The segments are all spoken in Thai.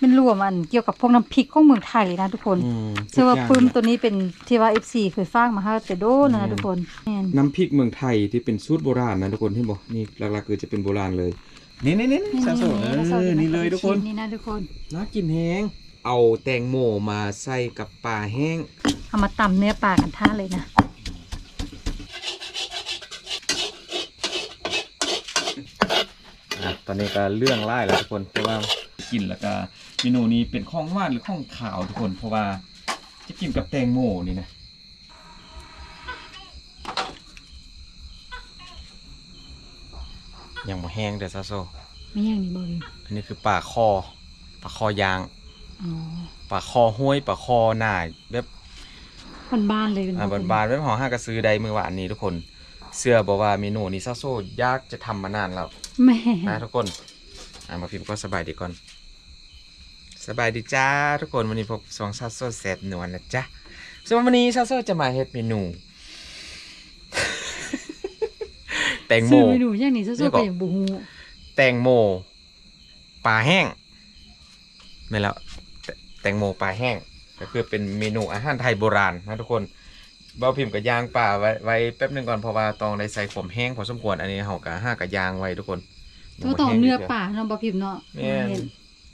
เป็นรวมอันเกี่ยวกับพวกน้ำพริกของเมืองไทยเลยนะทุกคนอืมเชื่อว่าทุกย่งปื้มตัวนี้เป็นที่ว่า FC เคยฟังมาให้แต่โดนนะทุกคนแม่นน้ำพริกเมืองไทยที่เป็นสูตรโบราณนะทุกคนที่บอกนี่หลักๆคือจะเป็นโบราณเลยนี่นี่นี่ซาโซเอแล้วราอจะนี่เลยทุกคนนี่นะทุกคนน่ากินแฮงเอาแตงโมมาใส่กับปลาแห้งเอามาตำเนื้อปลากันท่าเลยนะอะตอนนี้ก็เรื่องไล่แล้วทุกคนเพราะว่ากินแล้วก็ เมนูนี้เป็นข้องหวานหรือข้องขาวทุกคน เพราะว่าจะกินกับแตงโมนี่นะยังบ่แห้งเด้อซาโซไม่อย่างนี้บ่เลยอันนี้คือปลาคอปลาคอยางอ๋อปลาคอห้วยปลาคอหน่ายแบบบ้านๆเลยเป็นอ่าบานๆแบบหอห้ากระซื้อใดมือหวานนี้ทุกคน เสื้อบอกว่าเมนูนี้ซาโซยากจะทำมานานแล้วแม่นะทุกคนอ่ามาพิมพ์ก็สบายดีก่อน สบายดีจ้าทุกคนวันนี้พบสองซาโซแซบนวลนะจ๊ะส่วนวันนี้ซาโซจะมาเฮ็ดเมนู แตงโมซื้อเมนูอย่างนี้นี่สู้ก็ๆไปอย่างบูฮูแตงโมปลาแห้งไม่นแล้วแตแตงโมปลาแห้ง ก็คือเป็นเมนูอาหารไทยโบราณนะทุกคนเบาพิมพ์กับยางป่าไว้ไว้แป๊บหนึงก่อนเพราะว่าตองได้ใส่ผมแห้งพอสมควรอันนี้เฮากับห้ากับยางไว้ทุกคนต้องต้องเอาเนื้อปลาเนาะบ่พิมพ์เนาะแม่น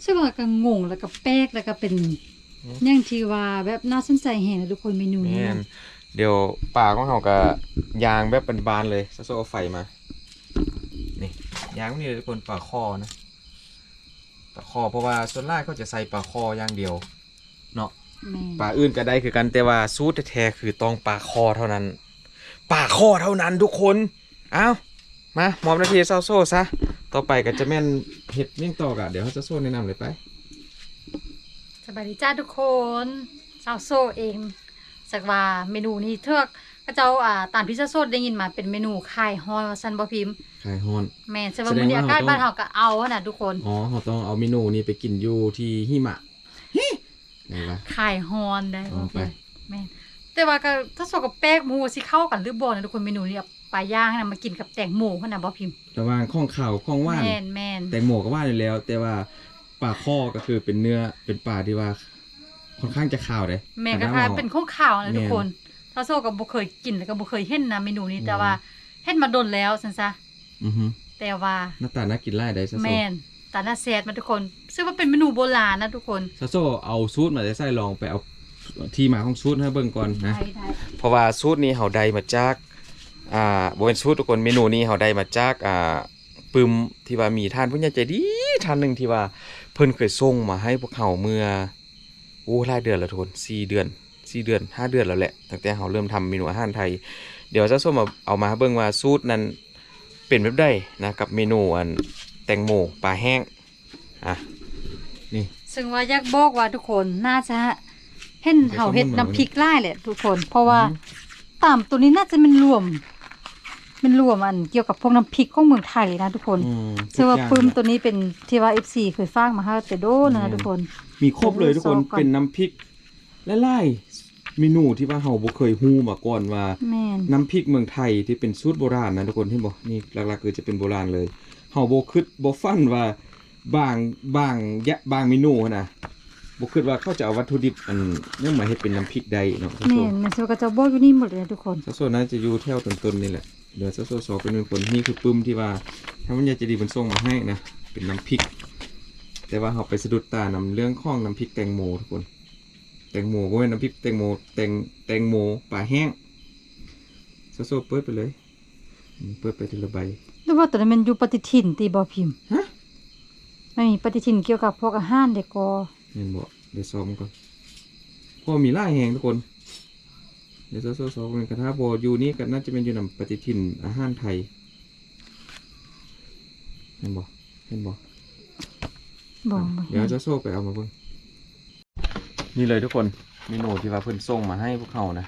ใช่ว่าก็งงแล้วก็แป๊กแล้วก็เป็นอืมอย่างที่ว่าแบบน่าสนใจแฮงนะทุกคนเมนูนี้แม่นนะเดี๋ยวป่าของเฮากับยางแบบบานๆเลยซะโซเอาไฟมา นี่ยางนี่เลยทุกคนปลาคอนะปลาคอเพราะว่าส่วนแรกเขาจะใส่ปลาคอย่างเดียวเนาะแม่ปลาอื่นก็ได้คือกันแต่ว่าสูตรแท้ๆคือต้องปลาคอเท่านั้นปลาคอเท่านั้นทุกคน เอ้ามามอบหนาทีเซาโซ่ซะ ต่อไปก็จะแม่นเห็ดนิ่งต่อกะเดี๋ยวเขาจะโซ่แนะนำเลยไปสบายดีจ้าทุกคนซาวโซเองสักว่าเมนูนี้เทือกพระเจ้าอ่าตามที่ซาวโซได้ยินมาเป็นเมนูคายฮอยว่าซั่นบ่พิมพ์ขายฮอน แม่นใช่ว่าแสดงมื้อนี้ว่าอากาศเราต้องบ้านเฮาก็เอาหั่นน่ะทุกคนอ๋อเขาต้องเอาเมนูนี้ไปกินอยู่ที่หิมะฮิไหนวะคายฮอนได้อ๋อบ่ไปพิมพ์แม่นแต่ว่าก็ถ้าสกับแป้งหมูสิเข้ากันหรือบ่นะทุกคนเมนูนี้เอา ปลาย่างน่ะมากินกับแตงโมหั่นน่ะบ่พิมพ์ระหว่างข้องข่าวข้องว่านแม่นแม่นแตงโมก็ว่านอยู่แล้ว แต่ว่าปลาข้อก็คือเป็นเนื้อเป็นปลาที่ว่าค่อนข้างจะขาวเลยแม่นก็แต่คล้ายว่เป็นข้องข่าวนะแม่นทุกคนถ้าโซก็บ่เคยกินแล้วก็บ่เคยเห็นนะเมนูนี้อืมแต่ว่าเห็นมาดนแล้วซั่นซะอือฮึแต่ว่าหน้าตาน่ากินไล่ได้ซะโซแม่นตาหน้าแซดมาทุกคนซึ่งว่าเป็นเมนูโบราณนะทุกคนซาโซเอาซูตรมาได้ใส่ลองไปเอาที่มาของซูตรให้เบิ่งก่อนนะไทยไทยเพราะว่าสูตรนี้เฮาได้มาจาก อ่าบ่เป็นสูตรทุกคนเมนูนี้เฮาได้มาจากอ่าปึมที่ว่ามีท่านผู้ใหญ่ใจดีท่านหนึ่งที่ว่าเพิ่นเคยส่งมาให้พวกเฮาเมื่อโอ้หลายเดือนแล้วทุกคน4เดือน4เดือน5เดือนแล้วแหละตั้งแต่เฮาเริ่มทำเมนูอาหารไทย เดี๋ยวจะส้มมาเอามาให้เบิ่งว่าสูตรนั้นเป็นแบบใดนะกับเมนูอันแตงโมปลาแห้งอะนี่ซึ่งว่าอยากบอกว่าทุกคนน่าจะเห็นเฮาเฮ็ดน้ำพริกไล่แหละทุกคน เพราะว่าตามตัวนี้น่าจะเป็นรวม เป็นรวมอันเกี่ยวกับพวกน้ำพริกของเมืองไทยเลยนะทุกคนอืมเชื่อว่าทุกย่งปื้มตัวนี้เป็นที่ว่า FC เคยฟังมาให้แต่โดนนะทุกคน มีครบเลยทุกคนซองก่อนเป็นน้ำพริกหลายๆเมนูที่ว่าเฮาบ่เคยฮู้มาก่อนว่าแม่นน้ำพริกเมืองไทยที่เป็นสูตรโบราณนะทุกคนที่บอกนี่หลักๆคือจะเป็นโบราณเลยเฮาบ่คิดบ่ฟันว่าบางบางยะบางเมนูหั้นนะบ่คิดว่าเขาจะเอาวัตถุดิบอันนี้มาเฮ็ดเป็นน้ำพริกใดเนาะซะแม่โซนแม่นเชื่อว่าก็จะบอกอยู่นี่หมดเลยนะทุกคนซะโซน่าจะอยู่แถวต้นๆนี่แหละ เดี๋ยวซะโซสอเป็นคนนี่คือปึ้มที่ว่าถ้ามันอยากจะดีมันส่งมาให้นะเป็นน้ำพริก แต่ว่าเฮาไปสะดุดตานำเรื่องของน้ำพริกแตงโมทุกคน แตงโมก็เป็นน้ำพริกแตงโมแตงแตงโมปลาแห้งซะโซเปิดไปเลยอืมเปิดไปทีละใบหรือว่าตัวนั้นมันอยู่ปฏิทินตีบ่พิมพ์ฮะไม่มีปฏิทินเกี่ยวกับพวกอาหารเด็กก็เห็นบอกเดี๋ยวซ้อมก่อนพอมีล่ายแหงทุกคน เดี๋ยวซ้อมซ้อมกันกระทะบออยู่นี่ก็น่าจะเป็นอยู่นำปฏิทินอาหารไทยเห็นบอกเห็นบอกบอกบ่เดี๋ยวจะโซ่ไปเอามาเบิ่งนี่เลยทุกคนเมนูที่ว่าเพิ่นส่งมาให้พวกเขานะ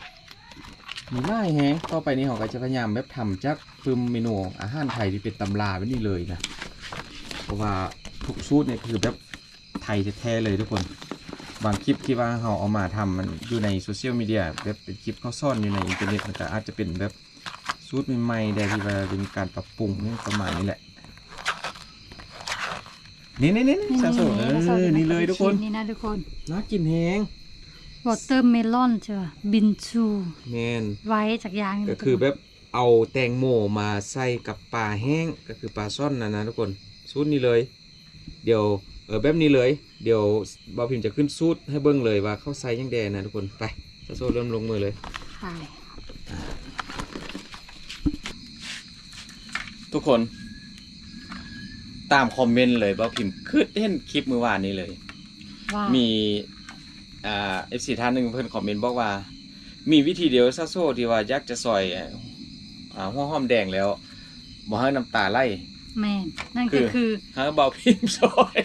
มีล่ายแฮงต่อไปนี้เขาก็จะพยายามแบบทำจากปึมเมนูอาหารไทยที่เป็นตำราไว้นี่เลยนะ เพราะว่าทุกสูตรเนี่ยคือแบบไทยแท้ๆเลยทุกคน บางคลิปที่ว่าเขาเอามาทำมันอยู่ในโซเชียลมีเดียแบบเป็นคลิปเขาซ่อนอยู่ในอินเทอร์เน็ตมันก็อาจจะเป็นแบบสูตรใหม่ๆแต่ที่ว่าจะมีการปรับปรุงนี่ประมาณนี้แหละนี่นี่นี่นี่ซาโซเออนี่เลยทุกคนนี่นะทุกคนน่ากินแฮงวอเตอร์เมลอนใช่ป่ะบินชูแมนไว้จากยางก็คือแบบเอาแตงโมมาใส่กับปลาแห้งก็คือปลาซ่อนนะนะทุกคนสูตรนี้เลย เดี๋ยว เออแบบนี้เลย เดี๋ยวบอพิมพ์จะขึ้นสูตรให้เบิ้งเลยว่าเข้าใส่ยังแดนะทุกคนไปซาโซเริ่มลงมือเลยใช่ทุกคน ตามคอมเมนต์เลยบอพิมพ์คือเห็นคลิปเมื่อวานนี้เลยว่ามีอ่าเอฟซีท่านหนึ่งเพิ่นคอมเมนต์บอกว่า มีวิธีเดียวซาโซที่ว่าอยากจะซอยอ่าหัวหอมแดงแล้วบ่ให้น้ำตาไหล แม่นนั่นคืก็อคือฮะเบาพิมพ์ซอย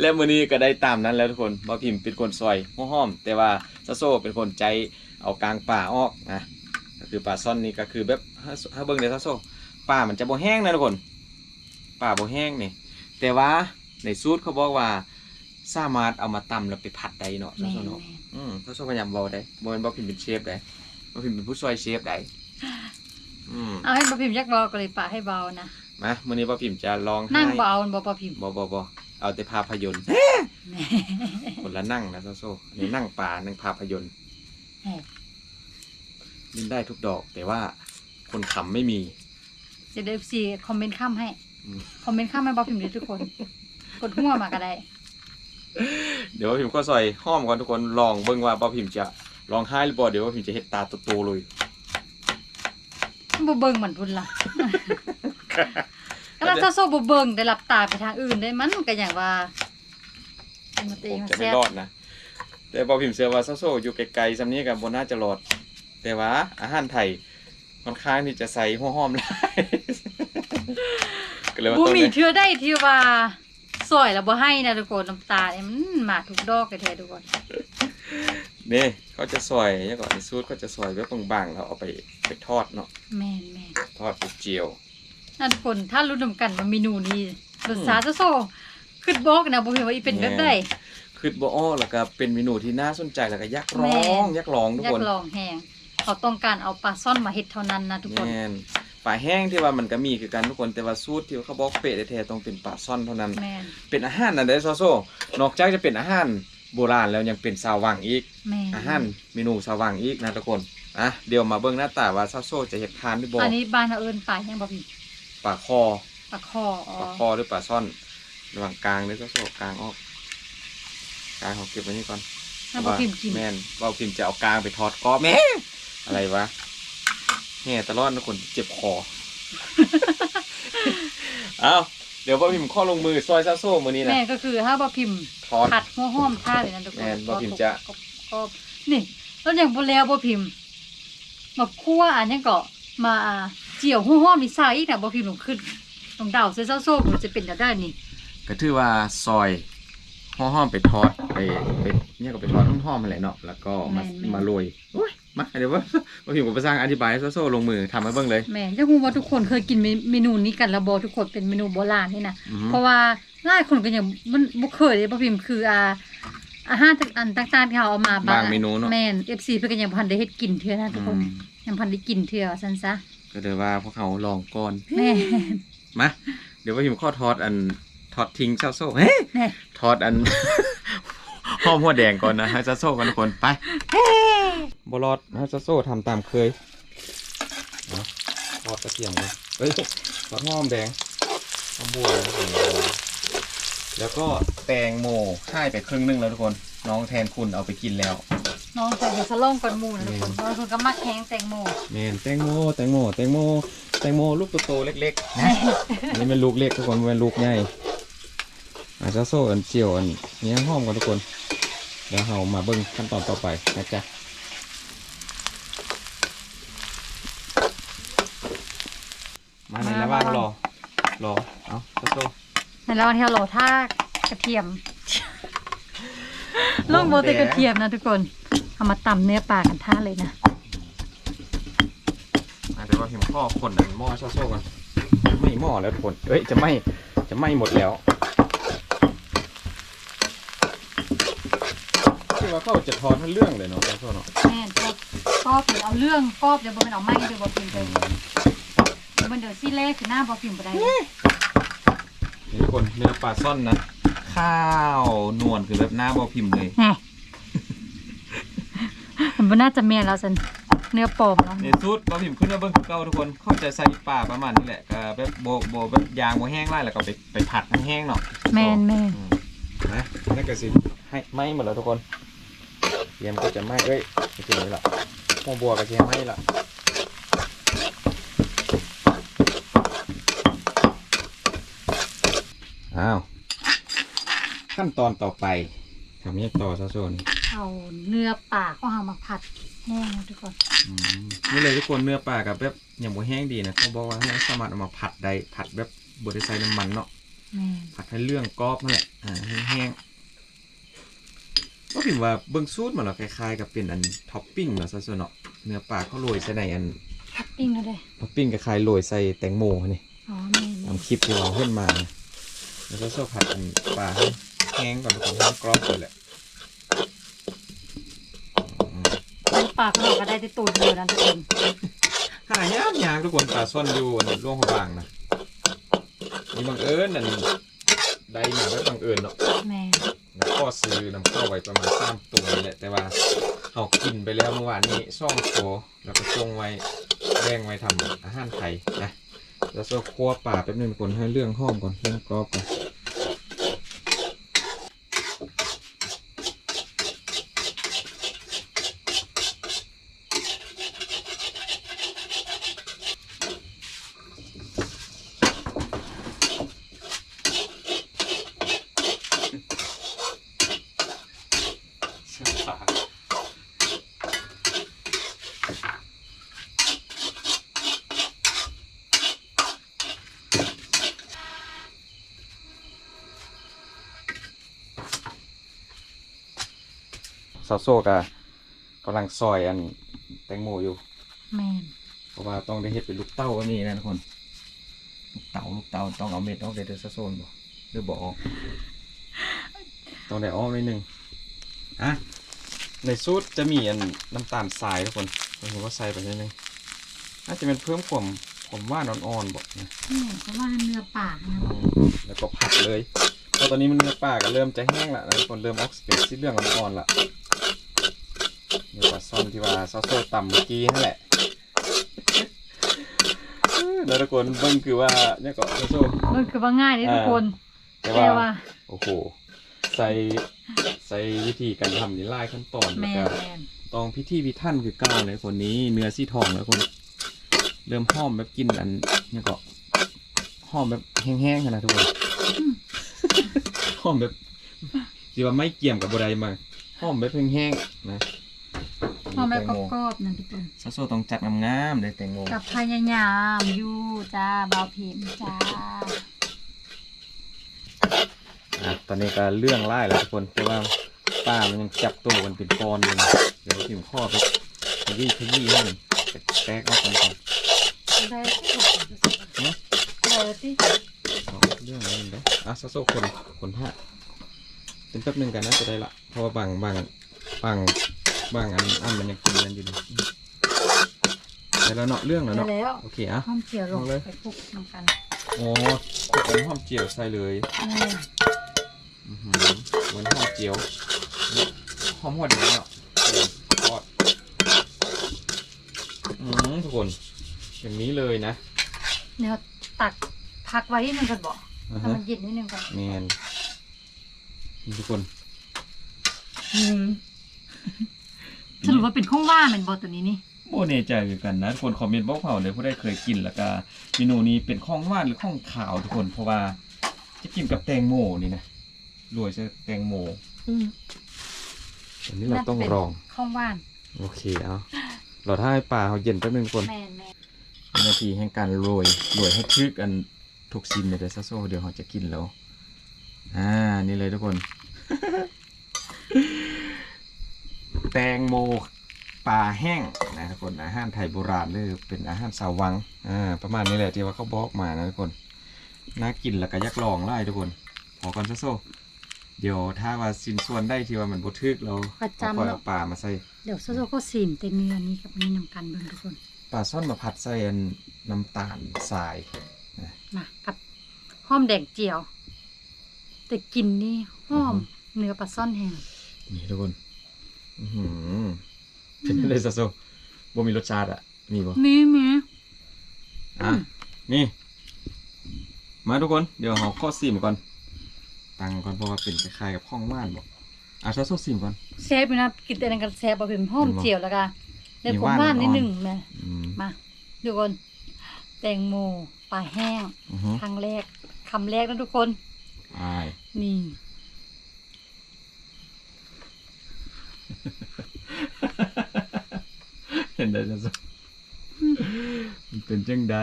แล้วมื้อนี้ก็ได้ตามนั้นแล้วทุกคนเบาพิมพ์เป็นคนซอยหัวหอมแต่ว่าซาโซเป็นคนใจเอากลางป่าออกนะก็คือป่าซ่อนนี่ก็คือแบบถ้าถ้าเบิ่งเด้อซาโซป่ามันจะบ่แห้งนะทุกคน ป่าบ่แห้งนี่แต่ว่าในสูตรเขาบอกว่าสามารถเอามาตำแล้วไปผัดได้เนาะซาแม่โซนเนาะแม่นอืมเขาชอบพยายามเบาได้บ่เป็นบ่พิมพ์เป็นเชฟได้บ่พิมพ์เป็นผู้ช่วยเชฟได้อืมเอาให้บอพิมพ์ยักเบาก็เลยปะให้เบานะ มามื้อนี้บ่พิมพ์จะลองให้นั่งเบาบอปอพิมพ์บ่บ่บ่เอาแต่ภาพยนตร์แหม่คนละนั่งนะโซโซอันนี้นั่งป่านั่งภาพยนตร์แหม่เล่นได้ทุกดอก แต่ว่าคนขำไม่มีเดี๋ยวเอฟซีคอมเมนต์ข้ามให้อืมคอมเมนต์ข้ามให้บอพิมพ์ด้วยทุกคน กดหัวมาก็ได้เดี๋ยวพิมพ์ก็ซอยห้อมก่อนทุกคนลองเบิ่งว่าบ่พิมพ์จะร้องไห้หรือบ่เดี๋ยวว่าพิมพ์จะเฮ็ดตาโตๆเลยบ่เบิ่งเหมือนพุ่นล่ะ ก็แล้วถ้าโซ่บ่เบิ่งได้หลับตาไปทางอื่นได้มันก็อย่างว่าเป็นมาเตผมงจะไม่แซ่บรอดนะ แต่บ่พิมพ์เชื่อว่าโซโซอยู่ไกลๆซำนี้ก็บ่น่าจะรอด แต่ว่าอาหารไทยค่อนข้างที่จะใส่หัวหอมหลายก็เลยว่าบ่ต้องมีเนี่ยเทื่อได้ที่ว่าสวยแล้วบ่ให้นะทุกคนน้ำตาเนี่ยมันมาทุกดอกแท้ๆทุกคนนี่เขาจะซอยเนี่ยก่อนในสูตรเขาจะซอยไว้บางๆแล้วเอาไปไปทอดเนาะแม่นแม่นทอดไปเจียว นั่นทุกคนถ้ารู้นำกันว่าเมนูนี้รสชาติจะโซ่คิดบอกนะบ่เห็นว่าอีเป็นแบบใดคือบ่อ้อแล้วก็เป็นเมนูที่น่าสนใจแล้วก็อยากลแม่องอยากลองทุกอยาคกนลองแฮงเขาต้องการเอาปลาซ่อนมาเฮ็ดเท่านั้นนะทุกคนแม่นปลาแห้งที่ว่ามันก็มีคือกันทุกคนแต่ว่าสูตรที่เขาบอกเป๊ะแท้ๆต้องเป็นปลาซ่อนเท่านั้นแม่นเป็นอาหารนั่นเด้อโซโซนอกจากจะเป็นอาหารโบราณแล้วยังเป็นสาววังอีกแม่นอาหารเมนูสาววังอีกนะทุกคนอะเดี๋ยวมาเบิ่งหน้าตาว่าซาโซจะเฮ็ดทานหรือบ่อันนี้บ้านเราเอิ้นปลาหยังบ่พี่ ปลาคอปลาคออ๋อปลาคอหรือปลาซ่อน ระหว่างกลางเด้อโซโซกลางออก กลางเขาเก็บไว้นี่ก่อนถ้าบ่พิมพ์กินแม่นว่าพิมพ์จะเอากลางไปทอดกรอบแม่อะไรวะแห่ตลอดทุกคนเจ็บคอเอาเดี๋ยวว่าพิมพ์ข้อลงมือซอยซาโซ่มือนี้นะแม่ก็คือถ้าบ่พิมพ์ทอดผัดหัวหอมท่าเลยนะทุกคนแม่นบ่พิมพ์จะก็ก็นี่แล้วอย่างบ่แล้วบ่พิมพ์มาคั่วอันนี้ก็มา เจียวหัวหอมนี่ใส่อีกน่ะบ่พิมพ์ลงขึ้นต้องเดาใส่ซาโซ่มันจะเป็นจะได้นี่ก็ถือว่าซอยห่อห้อมไปทอดไปไปเนี่ยก็ไปทอดห้อมๆอะไรเนาะแล้วก็มามาโรยโอ้ยมาเดี๋ยวว่าว่าพิมพ์กับภาษาอธิบายให้ซาโซ่ลงมือทำให้เบิ่งเลยแม่จะฮู้ว่าทุกคนเคยกินเมเมนูนี้กันแล้วบ่ทุกคนเป็นเมนูโบราณนี่นะอือฮึเพราะว่าหลายคนก็ยังมันบ่เคยเลยบ่พิมพ์คืออ่าอาหารต่างอันต่างๆที่เขาเอามาบางเมนูเนาะแม่น FC เพิ่นก็ยังบ่ทันได้เฮ็ดกินเทื่อนะทุกคนอืมยังบ่ทันได้กินเทื่อว่าซั่นซะ ก็เดี๋ยวว่าพวกเขาลองก่อนแม่มาเดี๋ยวว่าพิมพ์ข้อทอดอันทอดทิ้งซาโซ่เฮ้ยแม่ทอดอันหอมหัวแดงก่อนนะให้ซาโซ่กันทุกคนไปบรอดให้ซาโซ่ทำตามเคยเอาทอดกระเทียมเลยเฮ้ยทอดหอมแดงหอมบัวนะทุกคนแล้วก็แตงโมให้ไปครึ่งหนึงแล้วทุกคน น้องแทนคุณเอาไปกินแล้ว น้องใส่เดี๋ยวสะล่องก่อนหมู่นะทุกคนแม่บางคนก็มักแห้งแตงโมเมนแตงโมแตงโมแตงโมแตงโมลูกโตๆเล็กๆนะอันนี้เป็นลูกเล็กทุกคนเป็นลูกใหญ่อาจจะโซ่อันเจียวอันนี้หอมกันทุกคน เดี๋ยวเรามาเบิ้งขั้นตอนต่อไปนะจ๊ะมาในระหว่างรอรอเอาโซ่ในระหว่างที่เราโหลท่ากระเทียมลงโบเตกระเทียมนะทุกคน เอามาตำเนื้อปลากันท่าเลยนะอะเดี๋ยวเราเห็นข้อคนอันหม้อโซ่ๆกันไม่หม้อแล้วทุกคนเอ้ยจะไหม่จะไหม่หมดแล้วคือว่าเขาจะทอนทั้งเรื่องเลยเนาะโซ่ๆเนาะแม่นก็ก็เป็นเอาเรื่องก็เดี๋ยวบอเป็นเอาไม้เดี๋ยวบอพิมพ์เลยเดี๋ยวมันเดี๋ยวซี่เล่คือหน้าบอพิมพ์ไปได้นี่ทุกคนเนื้อปลาซ่อนนะข้าวนวลคือแบบหน้าบอพิมพ์เลย แหมมันน่าจะเมียนแล้วสันเนื้อปลอมแล้วในสุดบอพิมพ์ขึ้นมาเบิ้งคือเก่าทุกคนเข้าใจใส่ป่าประมาณนี้แหละก็แบบโบโบแบบยางโบแห้งไล่แล้วก็ไปไปผัดให้แห้งเนาะแมนแมนอืมนะนั่นก็สิให้ไหม้หมดแล้วทุกคนเตรียมก็จะไหม้เอ้ยไม่ถึงเลยล่ะหัวบัวก็จะไหม้ละอ้าวขั้นตอนต่อไป ทำยังต่อซะส่วนเอาเนื้อปลาของเรามาผัดแห้งนะทุกคนอืมนี่เลยทุกคนเนื้อปลากับแบบอย่างบัแห้งดีนะเขาบอกว่าให้สามารถเอามาผัดได้ผัดแบบบไดใส่น้ำมันเนาะแมนผัดให้เรื่องกรอบนั่นแหละอ่าให้แห้งก็ถึงว่าเบื้องสูตรมันเราคล้ายๆกับเป็นอันท็อปปิ้งเนาะซะส่วนเนาะเนื้อปลาเขาโรยใส่ในอันทับปิ้งแล้วเลยท็อปปิ้งคล้ายๆโรยใส่แตงโมนี่ อ๋อแมนแมตานมคลิปที่เราเพิ่นมานะแล้วก็ชอบผัดอันปลาให้ แห้งก่อนทุกคนให้กรอบก่อนแหละอืมเนื้อปลาของเราก็ได้ที่ตูดเดียวนะทุกคนหายากยากทุกคนปลาซ่อนอยู่อันร่วงพระบางนะนี่บังเอิญอันได้มาไว้บังเอิญเนาะแมนแล้วก็ซื้อนำเข้าไว้ประมาณสามตัวนี่แหละแต่ว่าเอากินไปแล้วเมื่อวานนี้ซ่องตัวแล้วก็จงไว้แบ่งไว้ทำอาหารไทยนะแล้วก็คั่วป่าแป๊บนึงทุกคนให้เรื่องหอมก่อนเรื่องกรอบก่อน ซาโซกะกำลังซอยอันแตงโมอยู่ แมนเพราะว่าต้องได้เฮ็ดเป็นลูกเต้าก็นี่นะทุกคน ลูกเต้าลูกเต้าต้องเอาเม็ดออกเดี๋ยวซาโซนบ่หรือบ่ออกต้องได้ออกนิดนึงอะในสูตรจะมีอันน้ำตาลทรายทุกคนผมว่าใส่ไปนิดนึงน่าจะเป็นเพิ่มความความหวานอ่อนๆบ่นะนี่เพราะว่าเนื้อปลานะอืมแล้วก็ผัดเลยเพราะตอนนี้มันเนื้อปลาก็เริ่มจะแห้งละนะทุกคนเริ่มออกเป็นสีเหลืองอ่อนๆละ เนื้อปลาซ่อนที่ว่าซอสโซ่ต่ำเมื่อกี้นั่นแหละแล้วทุกคนเบิ่งคือว่าเนี่ยก็ซอสโซ่มันคือว่าง่ายนี่ทุกคนแต่แต่ว่าว่า โอ้โหใส่ใส่วิธีการทำนี่หลายขั้นตอนแมแล้วนก็แมนต้องพิธีพิถันคือเก้าวเลยคนนี้เนื้อซี่ทองแล้วคน เริ่มหอมแบบกินอันเนี่ยก็หอมแบบแห้งๆขนาดทุกคนหอมแบบสิว่าไม่เกี่ยมกับบัไดมาหอมแบบแห้งๆนะ พอแม่แตงกโมรอบๆนั่นทุกคนซาโซต้องจัดงามๆเลยแตงโมกับพยายามอยู่จ้าเบาพิมพ์จ้าอะตอนนี้ก็เรื่องไล่แล้วทุกคนแต่ว่าป้ามันยังจับตัวมันเป็นก้อนอยู่นะเดี๋ยวพิมพ์ข้อไปขยี้ขยี้ให้มันแตกออกกันก่อนได้ได้ที่เอาเรื่องอะไรเด้ออะซาโซคนคนห้าเป็นแป๊บหนึงกันนะจะได้ละเพราะว่าบางบางบาง บางอันอันมันยังกินกันอยู่เลยแต่แล้วเนาะเรื่องแล้วได้เนาะแล้วโอเคอะห้อมเจียวลงเอาเลย ไปคลุกน้ำกันโอ้ขวดน้ำหอมเจียวใส่เลยนี่อื้อหือเหมือนหอมเจียวหอมหัวเดียวเนาะทอดอืมทุกคนอย่างนี้เลยนะเดี๋ยวตักพักไว้นิดนึงก่อนบอกอ่าให้ฮะมันเย็นนิดนึงก่อนแมนนี่ทุกคน สรุปว่าเป็นข้องว่าเป็นบอตัวนี้นี่โบเนใจคือกันนะทุกคนคอมเมนต์บอกเขาเลยผู้ได้เคยกินแล้วก็เมนูนี้เป็นข้องหวานหรือข้องขาวทุกคนเพราะว่า จะกินกับแตงโมนี่นะรวยใช่แตงโมอันนี้เราต้องลองข้องว่านโอเคเอาเราถ้าให้ปลาเขาเย็นแป๊บนึงทุกคนแมนแมนเป็นนาทีแห่งการโรยโรยให้ทึกอันทุกซิมเลยเดี๋ยวซาโซเดี๋ยวเขาจะกินแล้วอ่านี่เลยทุกคน แตงโมปลาแห้งนะทุกคนอาหารไทยโบราณเลยเป็นอาหารสาววังอ่าประมาณนี้แหละที่ว่าเขาบอกมานะทุกคนน่ากินแล้วก็อยักลองไล่ทุกคนขอก่อนซาโซเดี๋ยวถ้าว่าสินส่วนได้ที่ว่ามันบ่ทึกเราประเอาจำค่อยเนาะเอาปลามาใส่เดี๋ยวโซโซก็ซีมเต็มเนื้อนี้กับอันนี้นำกันเบิ่งทุกคนปลาซ่อนมาผัดใส่อันน้ำตาลทรายมากับหอมแดงเจียว แต่กลินนี่หอมเนื้อปลาซ่อนแห้งนี่ทุกคนอื้อหือ เป็นอะไรซะโซบ่มีรสชาติอะ มีบ่มีมีอะ นี่ มาทุกคน เดี๋ยวเราข้อซิมก่อน ตังก่อนเพราะว่าเป็นคล้ายๆกับห้องม่านบอกอะซะโซซิมก่อนแซ่บอยู่นะ กินแต่นั้นกันแซ่บบ่เป็นหอมเห็นบ่เจียวแล้วก็ได้มีผมว่านว่านนิดอ่อนๆหนึงนะอืมมาทุกคน แตงโมปลาแห้งอือฮึครั้งแรกคำแรกนะทุกคนอายนี่ เห็นได้ซะโซมันเป็นจังได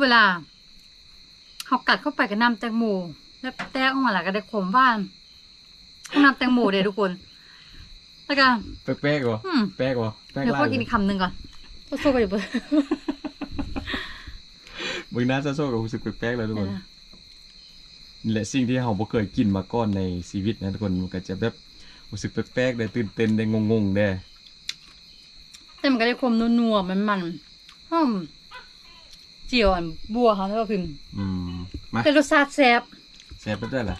เวลาเขากัดเข้าไปกับน้ำแตงโมแล้วแตกออกมาแล้วก็ได้ขมหว่านของน้ำแตงโมเด้ทุกคน แล้วก็แปลกๆบ่อืมแปลกบ่แปลกเดี๋ยวหลาพ่อยกินอีกคำหนึ่งก่อนโซ่ไปเดี๋ยวเบอร์เบิ่งหน้าซะโซก็รู้สึกแปลกๆแล้วทุกคน นี่แหละสิ่งที่เราบ่เคยกินมาก่อนในชีวิตนะทุกคนมันก็จะแบบรู้สึกแปลกๆได้ตื่นเต้นได้งงๆได้แต่มันก็ได้ความนัวๆมันมันๆหอมเจียวอันบัวเขาแล้วก็พิมพ์อืมมาแต่รสชาติแซ่บแซ่บไปได้ล่ะ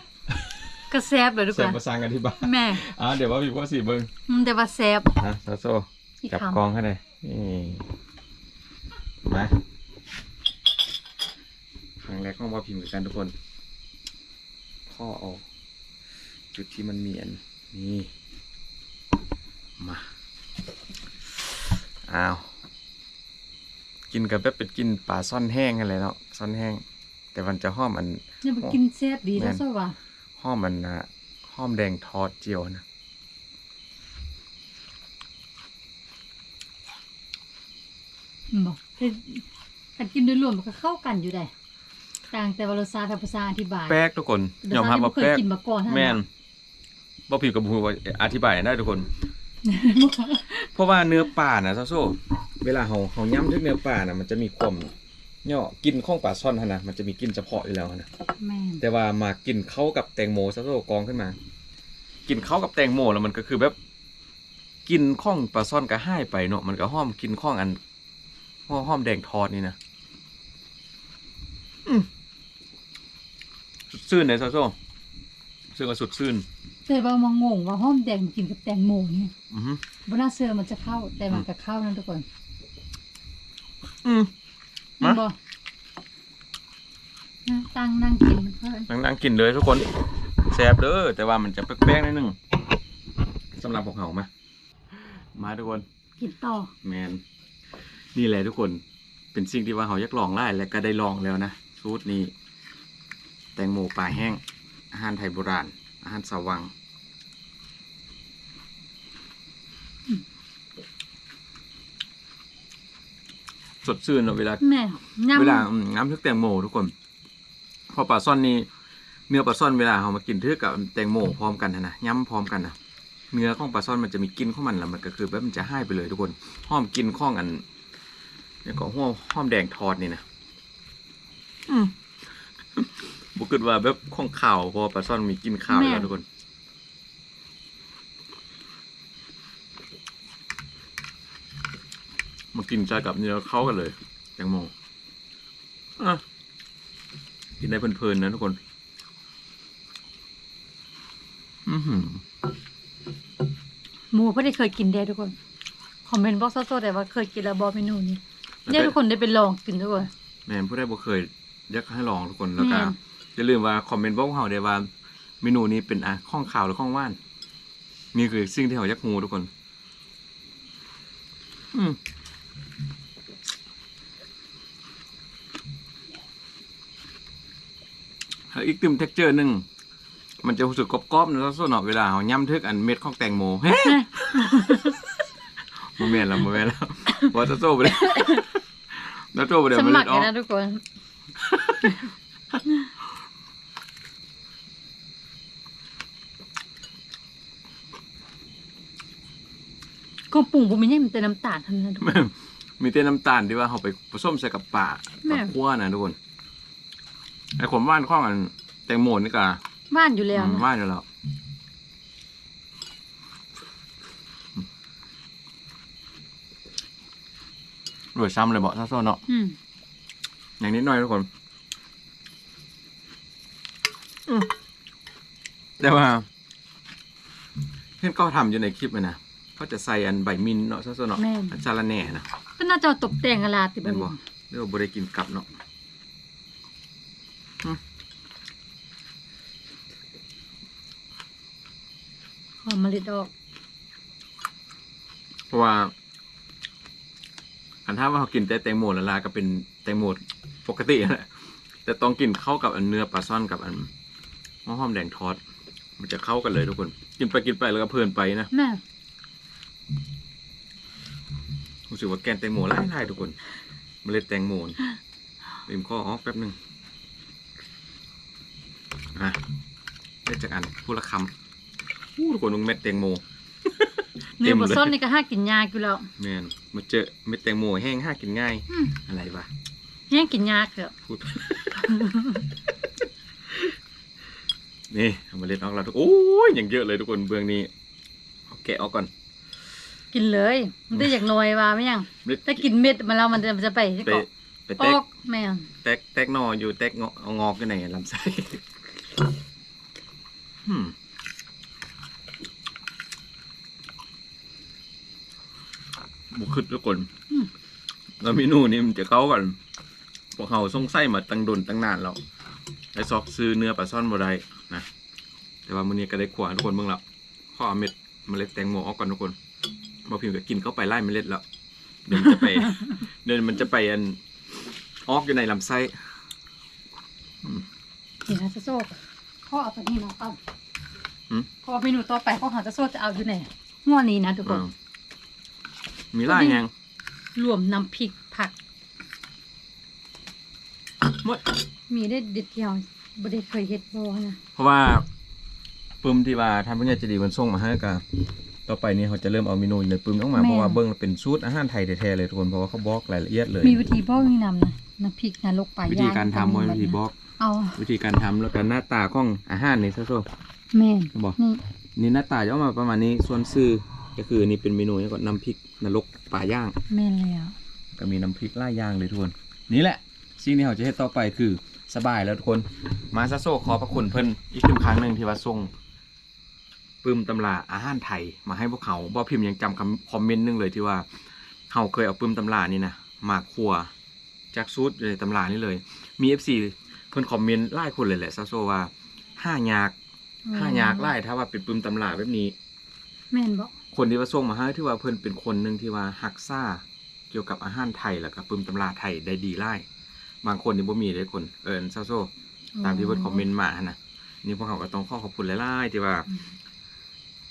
ก็แซ่บเลยทุกคแซ่บนภาษากันที่บ้านแม่อ่าเดี๋ยวว่าพี่ว่าสิเบิ่งอืมแต่ว่าแซ่บฮะซาโซอีกจับคำกองให้ได้นี่มาครั้งแรกของว่าพิมพ์เหมือนกันทุกคน ข้อออกจุดที่มันมีอันนี่มาอ้าวกินกับแบบเป็นกินปลาซ่อนแห้งอะไรเนาะซ่อนแห้ง แต่มันจะหอมอันเนี่ยมันกินแซ่บดีแม่แล้วนซะว่าหอมมันนะหอมแดงทอดเจียวนะอืมบอกเฮ็ดกันกินโดยรวมมันก็เข้ากันอยู่ได้ ต่างแต่ว่ารสชาติทางภาษาอธิบายแป๊กทุกคนรสยอมชารับติที่ว่าบ่เคยแป๊กกินมาก่อนแม่นบ่ผิดกับผู้ว่าอธิบายได้ทุกคน เพราะว่าเนื้อป่าน่ะซาโซเวลาเฮาเฮาย่ำทึกเนื้อป่าน่ะมันจะมีความเนาะกินข้องปลาซ่อนหั่นนะมันจะมีกลิ่นเฉพาะอยู่แล้วหั่นนะแม่นแต่ว่ามากินเข้ากับแตงโมซาโซกองขึ้นมา กินเข้ากับแตงโมแล้วมันก็คือแบบกินข้องปลาซ่อนก็ให้ไปเนาะมันก็ห้อมกินข้องอันห้อห้อมแดงทอดนี่นะ อืม สุดซื่นเลยซาโซซึ่งก็สุดซื่นแต่ว่ามางงว่าหอมแดงมันกินกับแตงโมเนี่ยอือฮึบ่น่าเชื่อมันจะเข้าแต่มันก็เข้านั่นทุกคนอืมนั่นมาบ่นะตั้งนั่งกินเพิ่นนั่งนั่งกินเลยทุกคนแซ่บเด้อแต่ว่ามันจะแป๊กๆนิดนึงสำหรับพวกเขามามาทุกคนกินต่อแมนนี่แหละทุกคนเป็นสิ่งที่ว่าเขาอยากลองไล่และก็ได้ลองแล้วนะสูตรนี้ แตงโมปลาแห้ง อาหารไทยโบราณ อาหารสวังสดชื่นเนอะเวลาแม่ย่ำเวลาอืมน้ำทึกแตงโมทุกคน พอปลาซ่อนนี่เนื้อปลาซ่อนเวลาเรามากินทึกกับแตงโมพร้อมกันนะนะย้ำพร้อมกันนะเนื้อของปลาซ่อนมันจะมีกลิ่นของมันแล้วมันก็คือแบบมันจะให้ไปเลยทุกคนหอมกลินข้องอันเนี่ยก็หัวหอมแดงทอดนี่นะอืม บุกึดว่าแบบข้องข่าวเพอปลาซ่อนมีกลินข่าวอยู่แล้วทุกคน มากินใจกับเนื้อเข้ากันเลยแตงโมอะกินได้เพลินๆนะทุกคน อือหือหมูเพิ่นได้เคยกินได้ทุกคน คอมเมนต์บอกซะๆแต่ว่าเคยกินแล้วบ่เมนูนี้เนี่ยทุกคนได้ไปลองกินทุกคน แม่นผู้ใดบ่เคยอยากให้ลองทุกคนแล้วก็ แม่น อย่าลืมว่าคอมเมนต์บอกเราได้ว่าเมนูนี้เป็นอะข้องข่าวหรือข้องว่านนี่คือสิ่งที่เราอยากรู้ทุกคน อืมอีกติมเท็กเจอร์หนึ่งมันจะรู้สึกกรอบๆนะแล้วส่วนเนาะเวลาเราย่ำทึกอันเม็ดของแตงโมเฮ้โมเมนต์แล้วโมเมนต์แล้วว่าจะโซ่ไปเลยแล้วโซ่ไปเดี๋ยวสมันมัเล็ครเลยนะทุกคน ก็ปรุงผมไม่ใช่มันแต่น้ำตาลเท่านั้นนะทุกคนมีแต่น้ำตาลที่ว่าเขาไปผสมใส่กับป่าแม่ กับขั้วนะทุกคนไอ้ขมว่านข้องอันแตงโมนี่ก็บ้านอยู่แล้วอืมนะว่านอยู่แล้วรวยซ้ำเลยบอกซะโซเนาะ อืมอย่างนิดหน่อยทุกคนแต่ว่าเห็นก็ทำอยู่ในคลิปเลยนะ เขาจะใส่อันใบมินเนาะซะๆเนาะแม่น อันจาระแหน่นะก็น่าจะเอาตกแต่งกะลาติแม่นบ่บ่เรียกว่าบ่ได้กินกลับเนาะหอมเมล็ดออก เพราะว่า อันถ้าว่าเขากินแต่แตงโมละลาก็เป็นแตงโมปกติแหละแต่ต้องกินเข้ากับอันเนื้อปลาซ่อนกับอันมะฮอมแดงทอด มันจะเข้ากันเลยทุกคน กินไปกินไปแล้วก็เพลินไปนะ แม่ รู้สึกว่าแกนแตงโมไล่ไล่ทุกคนเมล็ดแตงโมนริมข้อออกแป๊บหนึงอะได้จากอันพูดละคำอู้ทุกคนมึงเม็ดแตงโมเนื้อเต็มบ่เลยซ้อนนี่ก็หากินยากอยู่แล้วแมนมาเจอเม็ดแตงโมแห้งห้ากินง่ายอืมอะไรวะแห้งกินยากเถอะพูดนี่เอามาเล็ดออกแล้วทุกโอ้ยอย่างเยอะเลยทุกคนเบื้องนี้เอาแกะออกก่อน กินเลยมันได้อยากหน่อยว่าไม่ยังเม็ดถ้ากินเม็ดมันแล้วมันจะมันจะไปที่ไปเกาะไปอแตกอกแม่นแตกแตกหนออยู่แตกงอเอางอกอยู่ไหนลำไส้อืมบุคึดทุกคนอืมแล้วเมนูนี้มันจะเข้ากันพวกเขาส่งไส้มาตั้งดนตั้งนานแล้วไอ้ซอกซื้อเนื้อปลาซ่อนบ่ได้นะแต่ว่ามื้อนี้ก็ได้ขวานทุกคนเบิ่งแล้วข้อเอาเม็ดเมล็ดแตงโมออกก่อนทุกคน บ่พิมพ์ก็กินเข้าไปไล่เมล็ดแล้วเดี๋ยวมันจะไป เดี๋ยวมันจะไปอันออกอยู่ในลำไส้นี่นะจะโซ่ข้อเอาตัวนี้มาเอาหืมข้อเมนูต่อไปข้อหาจะโซ่จะเอาอยู่ไหนง้อนี้นะทุกคน อ่ามีลายแหงรวมน้ำพริกผัก หมด มีได้เด็ดเดียวบ่ได้เคยเฮ็ดบ่นะเพราะว่าปึมที่ว่าทางผู้ใหญ่ใจะดีมันส่งมาให้ก็ ต่อไปนี้เขาจะเริ่มเอาเมนูในปึมออกมา เพราะว่าเบิ้งแล้วเป็นสูตรอาหารไทยแท้ๆเลยทุกคน เพราะว่าเขาบอกรายละเอียดเลย มีวิธีบอกมีนำนะน้ำพริกนะลกปลาวิย่างธีการทำว่าวิธีบอกเอาวิธีการทำแล้วก็หน้าตาของอาหารนี่ซะโซแม่นบอกนี่นี่หน้าตาจะออกมาประมาณนี้ ส่วนซื่อก็คือนี่เป็นเมนูนี่ก่อนน้ำพริกนรกปลาย่าง แม่นแล้วก็มีน้ำพริกล่าย่างเลยทุกคน นี่แหละสิ่งที่เราจะเฮ็ดต่อไปคือสบายแล้วทุกคน มาซาโซขอพระคุณเพิ่นอีกหนึ่งครั้งหนึ่งที่ว่าส่ง ปึมตำราอาหารไทยมาให้พวกเขาบ่พิมพ์ยังจำคำคอมเมนต์หนึงเลยที่ว่าเขาเคยเอาปึมตำรานี่นะมาครัวจากซูดอยู่ในตำรานี่เลย มี FC เพิ่นคอมเมนต์ไล่คนเลยแหละซาโซว่าห้ายากห้ายากไล่ถ้าว่าเป็นปึมตำราแบบนี้แม่นบอกคนที่ว่าส่งมาให้ที่ว่าเพิ่นเป็นคนหนึ่งที่ว่าฮักซ่าเกี่ยวกับอาหารไทยแล้วก็ปึมตำราไทยได้ดีไล่บางคนนี่บ่มีเลยคนเอิญซาโซตามที่เพิ่นคอมเมนต์มาหั่นนะนี่พวกเขาก็ต้องขอขอบคุณหลายๆที่ว่า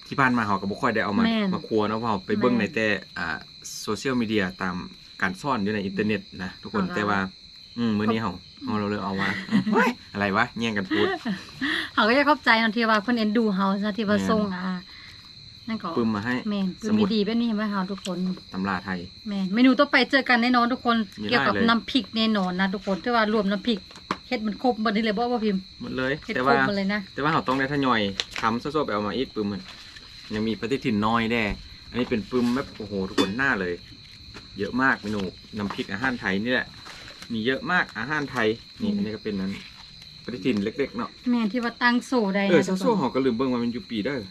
ที่ผ่านมาเขาก็บ่ค่อยได้เอามาแม่นมาครัวเนาะเพราะเราไปเบิ่งแม่นในแต่อ่าโซเชียลมีเดียตามการซ่อนอยู่ในอินเทอร์เน็ตนะทุกคนเอาละแต่ว่า อืมมื้อนี้เฮาเฮาเราเลยเอามาเฮ้ยอะไรวะแย่งกันพูด เขาก็จะเข้าใจเนาะที่ว่าเพิ่นเอ็นดูเฮาซะที่ว่าแม่น ส่งอ่านั่นก็ปึมมาให้ แม่นสปึมมุดดีๆแบบนี้ให้เฮาทุกคน ตำราไทย แม่นเมนูต่อไปเจอกันแน่นอนทุกคน มีเกี่ยวกับได้เลย น้ำพริกแน่นอนนะทุกคนที่ว่ารวมน้ำพริกเฮ็ดมันครบหมดนี่เลยบ่ว่าพิมพ์หมดเลย เฮ็ดแต่ครว่า บหมดเลยนะ แต่ว่าเราต้องได้ทยอยทำโซ่ๆไปเอามาอีกปึมมัน ยังมีปฏิทินน้อยแน่ อันนี้เป็นปึมแบบโอ้โหทุกคนหน้าเลย เยอะมากเมนูน้ำพริกอาหารไทยนี่แหละ มีเยอะมากอาหารไทย นี่อืมอันนี้ก็เป็นนั้นปฏิทินเล็กๆเนาะ แม่นที่ว่าตั้งโซ่ได้เออนะซาทุกโซ่คนหอก็ลืมเบิ่งว่ามันอยู่ปีได้อ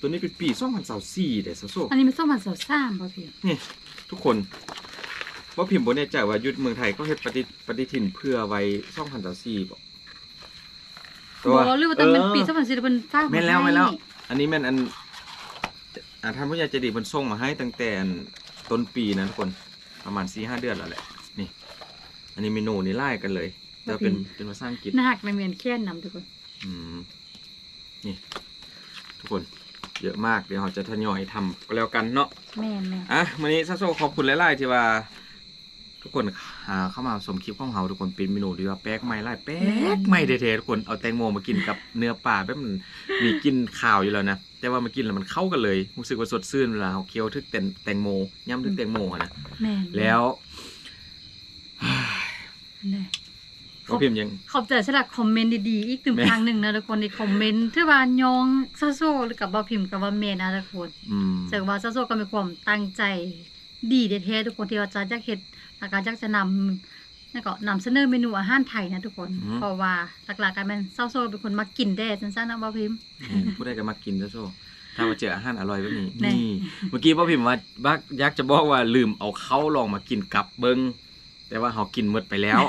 ตัวนี้เป็นปี2024เด้อซาโซ่ อันนี้มันส้มมันสดซ่ามบ่พิมพ์นี่ทุกคนว่าพิมพ์บ่แน่ใจว่ายุดเมืองไทยก็เฮ็ดปฏิปฏิทินเพื่อไว้2024บ่แต่บ่หรือว่าต้องเป็นปีออส้มมันสิเป็นฟ้าแม่นแล้วแม่นแล้ว อันนี้แม่นอัน อ่าท่านผู้ใหญ่ใจดีเพิ่นส่งมาให้ตั้งแต่อันต้นปีนะทุกคนประมาณ4 5เดือนแล้วแหละนี่ อันนี้เมนูนี่ไล่กันเลยแต่ว่าเป็นเป็นภาษาอังกฤษ หน้าหักในเมียนแค่นนำทุกคน อืมนี่ ทุกคนเยอะมากเดี๋ยวเราจะทยอยทำก็แล้วกันเนาะแม่นแม่น อะวันนี้ซาโซขอบคุณหลายๆที่ว่า ทุกคนอ่าเข้ามาชมคลิปของเราทุกคนเป็นเมนูที่ว่าแป๊กไม่ไล่แป๊กไม่เท่ๆทุกคนเอาแตงโมมากินกับเนื้อปลาแบบมันมีกลินข่าวอยู่แล้วนะแต่ว่ามากินแล้วมันเข้ากันเลยรู้สึกว่าสดชื่นเวลาเราเคี้ยวทึกแตงแตงโมย่ำทึกแตงโมอะนะแม่นแล้วแน่ก็พิมพ์ยัง ขอบใจสำหรับคอมเมนต์ดีๆอีกหนึ่งแม่ ครั้งหนึ่งนะทุกคนในคอมเมนต์ที่ว่ายองซาโซหรือกับบ่าพิมพ์กับว่าเมนนะทุกคนอืมจากว่าซาโซก็มีความตั้งใจ ดีแท้ๆทุกคนที่ว่าจะจักเฮ็ดแล้วก็จักจะนำแล้วก็นำเสนอเมนูอาหารไทยนะทุกคน อืม เพราะว่าหลักๆกันแม่นเซาโซเป็นคนมากินแด้จังซั่นนะบ่พิมพ์แม่นผู้ใดก็มากินซะโซ่ถ้ามาเจออาหารอร่อยแบบนี้ แน่ นี่ เมื่อกี้พ่อพิมพ์ว่าบักอยากจะบอกว่าลืมเอาเขาลองมากินกับเบิงแต่ว่าเขากินหมดไปแล้ว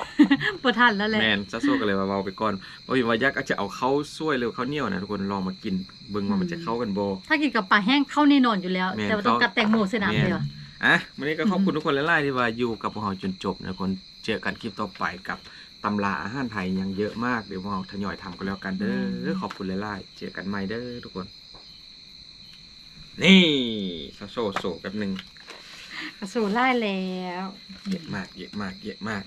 บ่ทันแล้วแหละ แมนซะโซ่ก็เลยว่าเอาไปก่อนพ่อพิมพ์ว่าอยากจะเอาเขาช่วยหรือเขาวเหนียวนะทุกคนลองมากินเบิงว่ามันจะเข้ากันบ่ ถ้ากินกับปลาแห้งเข้าแน่นอนอยู่แล้ว แม่นแต่ว่าต้องเขากักัดแตงโมใส่น้ำแม่นเลยว่ะ อะวันนี้ก็ขอบคุณทุกคนหลายๆที่ว่าอยู่กับพวกเราจนจบนะทุกคนเจอกันคลิปต่อไปกับตำราอาหารไทยยังเยอะมากเดี๋ยวพวกเราทยอยทำกันแล้วกันเด้อขอบคุณหลายๆเจอกันใหม่เด้อทุกคน นี่ซะโซ่โซ่แป๊บหนึงกระสูไล่แล้ว เยอะมากเยอะมากเยอะมาก